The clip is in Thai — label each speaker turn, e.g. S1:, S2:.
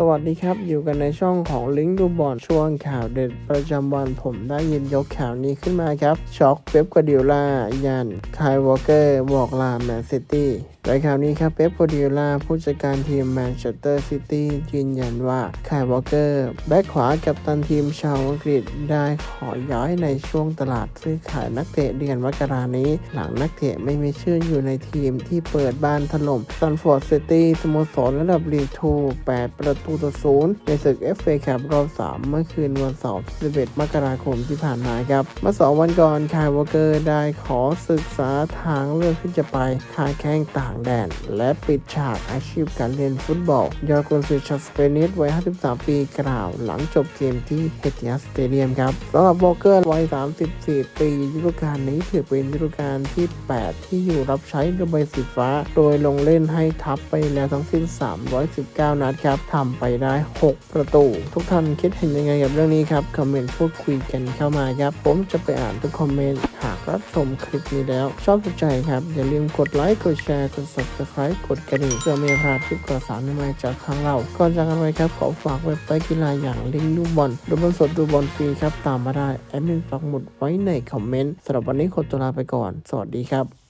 S1: สวัสดีครับ อยู่กันในช่องของลิงก์ดูบอลช่วงข่าวเด็ดประจำวันผมได้ยินยกข่าวนี้ขึ้นมาครับ ช็อกเป๊ปกวาดิโอลายันคายวอลเกอร์บอกลาแมนซิตี้โดยข่าวนี้ครับเป๊ปกวาดิโอลาผู้จัดการทีมแมนเชสเตอร์ซิตี้ยืนยันว่าคายวอลเกอร์แบ็คขวากับตันทีมชาวอังกฤษได้ขอย้ายในช่วงตลาดซื้อขายนักเตะเดือนมกรานี้ หลังนักเตะไม่มีชื่ออยู่ในทีมที่เปิดบ้านถล่มซันฟอร์ดซิตี้สโมสรระดับลีกทู8ประตูต่อศูนย์ในศึก FA แคปรอบ 3 เมื่อคืนวันเสาร์ที่11มกราคมที่ผ่านมาครับ เมื่อสองวันก่อนคายวอเกอร์ได้ขอศึกษาทางเลือกที่จะไปค้าแข้งต่างแดน และปิดฉากอาชีพการเล่นฟุตบอล ยอดกุนซือชาวสเปนิสวัย 53 ปีกล่าวหลังจบเกมที่เฮติยัสเตเดียมครับสำหรับวอเกอร์วัย 34 ปีฤดูกาลนี้ถือเป็นฤดูกาลที่ 8 ที่อยู่รับใช้เรือใบสีฟ้า โดยลงเล่นให้ทัพไปแล้วทั้งสิ้น 319 นัดครับทำไปได้ 6 ประตู ทุกท่านคิดเห็นยังไงกับเรื่องนี้ครับ คอมเมนต์พูดคุยกันเข้ามาครับ ผมจะไปอ่านทุกคอมเมนต์ หากรับชมคลิปนี้แล้ว ชอบถูกใจครับ อย่าลืมกดไลค์ กดแชร์ กด subscribe กดกระดิ่งเพื่อไม่พลาดคลิปข่าวสารใหม่จากทางเรา ก่อนจากกันไปครับ ขอฝากเว็บไซต์กีฬาอย่างลิงก์ดูบอล ดูบอลสดดูบอลฟรีครับ ตามมาได้ แอดมินปักหมุดไว้ในคอมเมนต์สำหรับวันนี้ขอตัวลาไปก่อน สวัสดีครับ